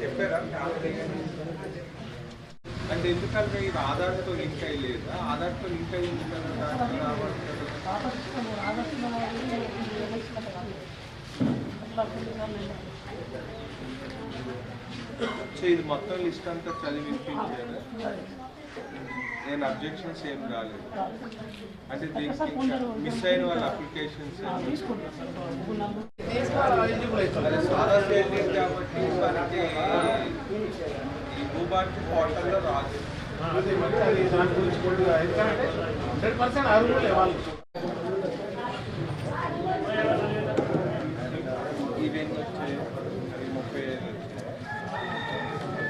చెప్పారా అంటే ఎందుకంటే ఇది ఆధార్తో లింక్ అయ్యి లేదా ఆధార్తో లింక్ అయ్యి ఉంది సో ఇది మొత్తం లిస్ట్ అంతా చదివి వినిపించారు నేను అబ్జెక్షన్స్ ఏం రాలేదు. అంటే దీనికి మిస్ అయిన వాళ్ళ అప్లికేషన్స్ అదే సాదా సేల్స్ కాబట్టి మనకి ఈ భూభారతి పోర్టల్లో రాదు. హండ్రెడ్ పర్సెంట్ అర్హులే వాళ్ళు ఇవన్నీ వచ్చాయి అవి ముప్పై ఐదు వచ్చాయి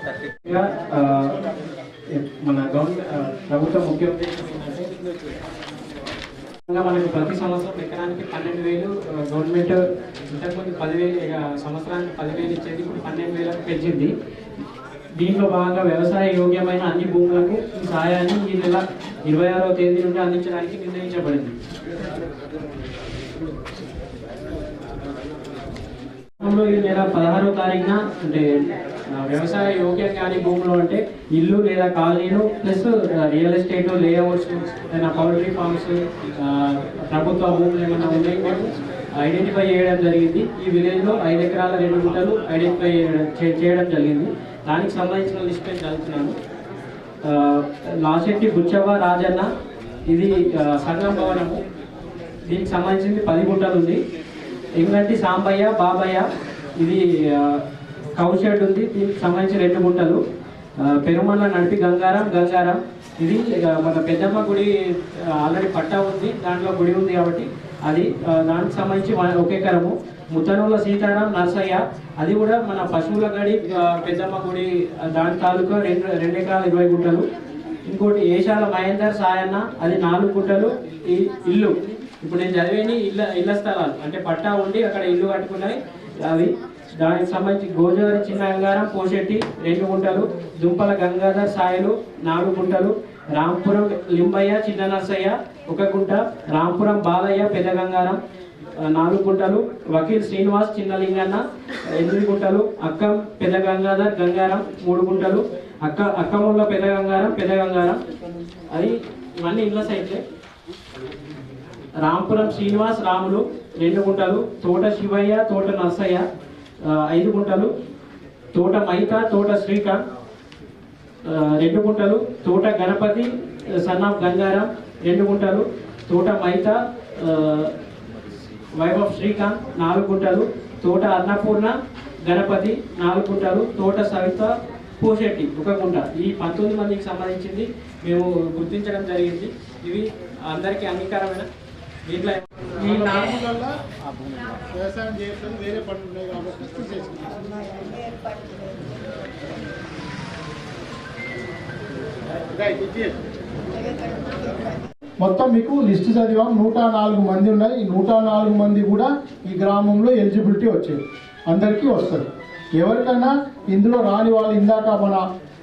థర్టీ ఇంకా, ఆ, మన గవర్నమెంట్ ప్రభుత్వం ప్రభుత్వ ముఖ్య ఉద్దేశం ఏంటంటే మనకి ప్రతి సంవత్సరం ఎకరానికి పన్నెండు వేలు గవర్నమెంట్ ఇంతకుముందు పదివేలు సంవత్సరానికి పదివేలు ఇచ్చేది ఇప్పుడు పన్నెండు వేలకు పెంచింది. దీంట్లో భాగంగా వ్యవసాయ యోగ్యమైన అన్ని భూములకు ఈ సహాయాన్ని ఈ నెల ఇరవై ఆరవ తేదీ నుండి అందించడానికి నిర్ణయించబడింది. ఈ నెల పదహారో తారీఖున అంటే వ్యవసాయ యోగ్యం కాని భూములు అంటే ఇల్లు లేదా కాలనీలు ప్లస్ రియల్ ఎస్టేట్ లేఅవుట్స్ ఏదైనా పౌల్ట్రీ ఫార్మ్స్ ప్రభుత్వ భూములు ఏమైనా ఉన్నాయి కూడా ఐడెంటిఫై చేయడం జరిగింది. ఈ విలేజ్లో ఐదు ఎకరాల రెండు గుంటలు ఐడెంటిఫై చేయడం జరిగింది. దానికి సంబంధించిన లిస్ట్ నేను చదువుతున్నాను. లాసెట్టి బుచ్చవ్వ రాజన్న ఇది సంఘం భవనము. దీనికి సంబంధించింది పది గుంటలు ఉంది. ఇంకంటి సాంబయ్య బాబయ్య. ఇది ఆ, కౌ షెడ్ ఉంది. దీనికి సంబంధించి రెండు గుంటలు. పెరుమల్ల నడిపి గంగారం గంగారం. ఇది మన పెద్దమ్మ గుడి ఆల్రెడీ పట్టా ఉంది. దాంట్లో గుడి ఉంది కాబట్టి అది దానికి సంబంధించి మన- ఒక ఎకరము. ముత్తనూల సీతారాం నర్సయ్య. అది కూడా మన పశువుల గడి పెద్దమ్మ గుడి దాని తాలూకా రెండు రెండు ఎకరాల ఇరవై గుంటలు. ఇంకోటి ఏషాల మహేందర్ సాయన్న. అది నాలుగు గుంటలు. ఈ ఇల్లు. ఇప్పుడు నేను చదివేని ఇళ్ళ ఇళ్ళ స్థలాలు. అంటే పట్టా ఉండి అక్కడ ఇల్లు కట్టుకున్నాయి అవి దానికి సంబంధించి గోదావరి చిన్న గంగారం పోషెట్టి రెండు గుంటలు దుంపల గంగాధర్ సాయలు నాలుగు గుంటలు రాంపురం లింబయ్య చిన్న నర్సయ్య ఒక గుంట రాంపురం బాలయ్య పెద్ద గంగారం నాలుగు గుంటలు వకీల్ శ్రీనివాస్ చిన్న లింగన్న ఎనిమిది గుంటలు అక్కం పెద్ద గంగాధర్ గంగారం మూడు గుంటలు అక్క అక్కముళ్ళ పెద్ద గంగారం పెద్ద గంగారం. అది ఇవన్నీ ఇళ్ళ సైట్లే. రాంపురం శ్రీనివాస్ రాములు రెండు గుంటలు తోట శివయ్య తోట నర్సయ్య ఐదు గుంటలు తోట మైత తోట శ్రీకాంత్ రెండు గుంటలు తోట గణపతి సన్ ఆఫ్ గంగారం రెండు గుంటలు తోట మైత ఆ, వైభవ్ శ్రీకాంత్ నాలుగు గుంటలు తోట అన్నపూర్ణ గణపతి నాలుగు గుంటలు తోట సవిత పోషెట్టి ఒక గుంట. ఈ పంతొమ్మిది మందికి సంబంధించింది మేము గుర్తించడం జరిగింది. ఇవి అందరికీ అంగీకారమైన? ఈ వ్యవసాయం వేరే పనులు ఉన్నాయి కాబట్టి. మొత్తం మీకు లిస్ట్ చదివాం. నూట నాలుగు మంది ఉన్నాయి. ఈ నూట నాలుగు మంది కూడా ఈ గ్రామంలో ఎలిజిబిలిటీ వచ్చేది. అందరికీ వస్తుంది. ఎవరికైనా ఇందులో రాని వాళ్ళు ఇందాక మన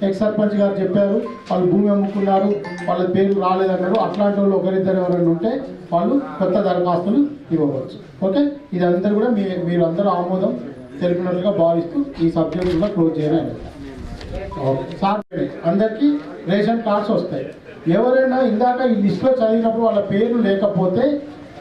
ఎక్స్ సర్పంచ్ గారు చెప్పారు వాళ్ళు భూమి అమ్ముకున్నారు వాళ్ళ పేర్లు రాలేదన్నారు. అట్లాంటి వాళ్ళు ఒకరిద్దరు ఎవరైనా ఉంటే వాళ్ళు కొత్త దరఖాస్తులు ఇవ్వవచ్చు. ఓకే? ఇది అందరూ కూడా మీ మీరందరూ ఆమోదం తెలిపినట్లుగా భావిస్తూ ఈ సబ్జెక్ట్ కూడా క్లోజ్ చేయాలని సార్ అందరికీ రేషన్ కార్డ్స్ వస్తాయి. ఎవరైనా ఇందాక ఈ లిస్ట్లో చదివినప్పుడు వాళ్ళ పేర్లు లేకపోతే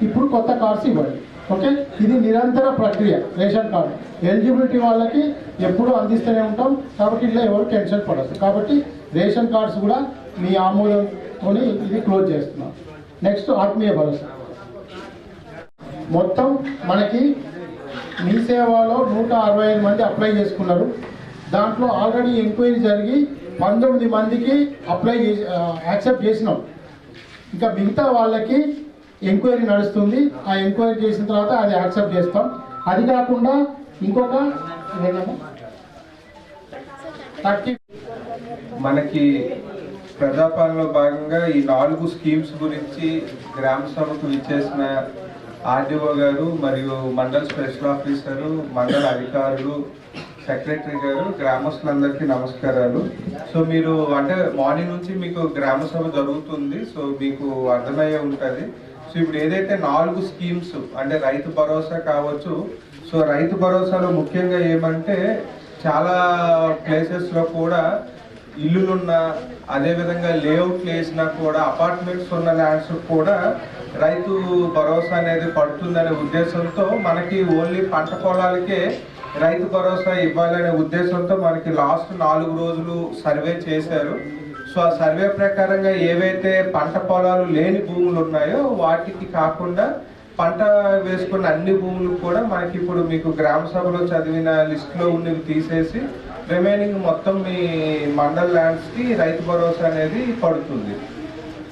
ఇప్పుడు కొత్త కార్డ్స్ ఇవ్వండి. ఓకే? ఇది నిరంతర ప్రక్రియ రేషన్ కార్డు. ఎలిజిబిలిటీ వాళ్ళకి ఎప్పుడూ అందిస్తూనే ఉంటాం. కాబట్టి ఇలా ఎవరు టెన్షన్ పడదు కాబట్టి రేషన్ కార్డ్స్ కూడా మీ ఆమోదంతో ఇది క్లోజ్ చేస్తున్నాం. నెక్స్ట్ ఆత్మీయ భరోసా. మొత్తం మనకి మీ సేవలో నూట అరవై ఐదు మంది అప్లై చేసుకున్నారు. దాంట్లో ఆల్రెడీ ఎంక్వైరీ జరిగి పంతొమ్మిది మందికి అప్లై చేసి యాక్సెప్ట్ చేసినాం. ఇంకా మిగతా వాళ్ళకి ఎంక్వైరీ నడుస్తుంది. ఆ ఎంక్వైరీ చేసిన తర్వాత అది యాక్సెప్ట్ చేస్తాం. అది కాకుండా ఇంకొక థర్టీ మనకి ప్రజాపాలనలో భాగంగా ఈ నాలుగు స్కీమ్స్ గురించి గ్రామ సభకు విచ్చేసిన ఆర్డీఓ గారు మరియు మండల్ స్పెషల్ ఆఫీసరు మండల అధికారులు సెక్రటరీ గారు గ్రామస్తులందరికీ నమస్కారాలు. సో మీరు అంటే మార్నింగ్ నుంచి మీకు గ్రామ సభ జరుగుతుంది. సో మీకు అర్థమయ్యే ఉంటుంది. సో ఇప్పుడు ఏదైతే నాలుగు స్కీమ్స్ అంటే రైతు భరోసా కావచ్చు సో రైతు భరోసాలో ముఖ్యంగా ఏమంటే చాలా ప్లేసెస్లో కూడా ఇల్లులున్న అదేవిధంగా లేఅవుట్లు వేసినా కూడా అపార్ట్మెంట్స్ ఉన్న ల్యాండ్స్ కూడా రైతు భరోసా అనేది పడుతుందనే ఉద్దేశంతో మనకి ఓన్లీ పంట పొలాలకే రైతు భరోసా ఇవ్వాలనే ఉద్దేశంతో మనకి లాస్ట్ నాలుగు రోజులు సర్వే చేశారు. సో ఆ సర్వే ప్రకారంగా ఏవైతే పంట పొలాలు లేని భూములు ఉన్నాయో వాటికి కాకుండా పంట వేసుకున్న అన్ని భూములు కూడా మనకి ఇప్పుడు మీకు గ్రామ సభలో చదివిన లిస్ట్లో ఉన్నవి తీసేసి రిమైనింగ్ మొత్తం మీ మండల్ ల్యాండ్స్కి రైతు భరోసా అనేది పడుతుంది.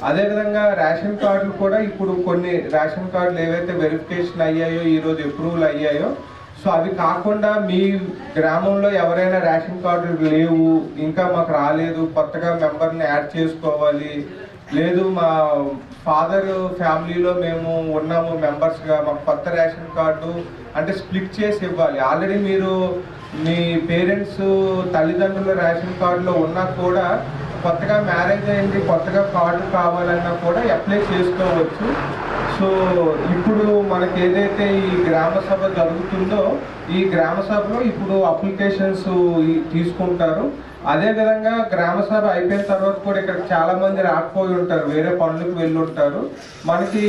అదేవిధంగా రేషన్ కార్డులు కూడా ఇప్పుడు కొన్ని రేషన్ కార్డులు ఏవైతే వెరిఫికేషన్ అయ్యాయో ఈరోజు అప్రూవల్ అయ్యాయో సో అవి కాకుండా మీ గ్రామంలో ఎవరైనా రేషన్ కార్డులు లేవు ఇంకా మాకు రాలేదు కొత్తగా మెంబర్ని యాడ్ చేసుకోవాలి. లేదు మా ఫాదర్ ఫ్యామిలీలో మేము ఉన్నాము మెంబర్స్గా మాకు కొత్త రేషన్ కార్డు అంటే స్ప్లిట్ చేసి ఇవ్వాలి. ఆల్రెడీ మీరు మీ పేరెంట్స్ తల్లిదండ్రుల రేషన్ కార్డులో ఉన్నా కూడా కొత్తగా మ్యారేజ్ అయింది కొత్తగా కార్డు కావాలన్నా కూడా అప్లై చేసుకోవచ్చు. సో ఇప్పుడు మనకి ఏదైతే ఈ గ్రామ సభ జరుగుతుందో ఈ గ్రామ సభలో ఇప్పుడు అప్లికేషన్స్ తీసుకుంటారు. అదే విధంగా గ్రామ సభ అయిపోయిన తర్వాత కూడా ఇక్కడ చాలా మంది రాకపోయి ఉంటారు వేరే పనులకు వెళ్ళి ఉంటారు. మనకి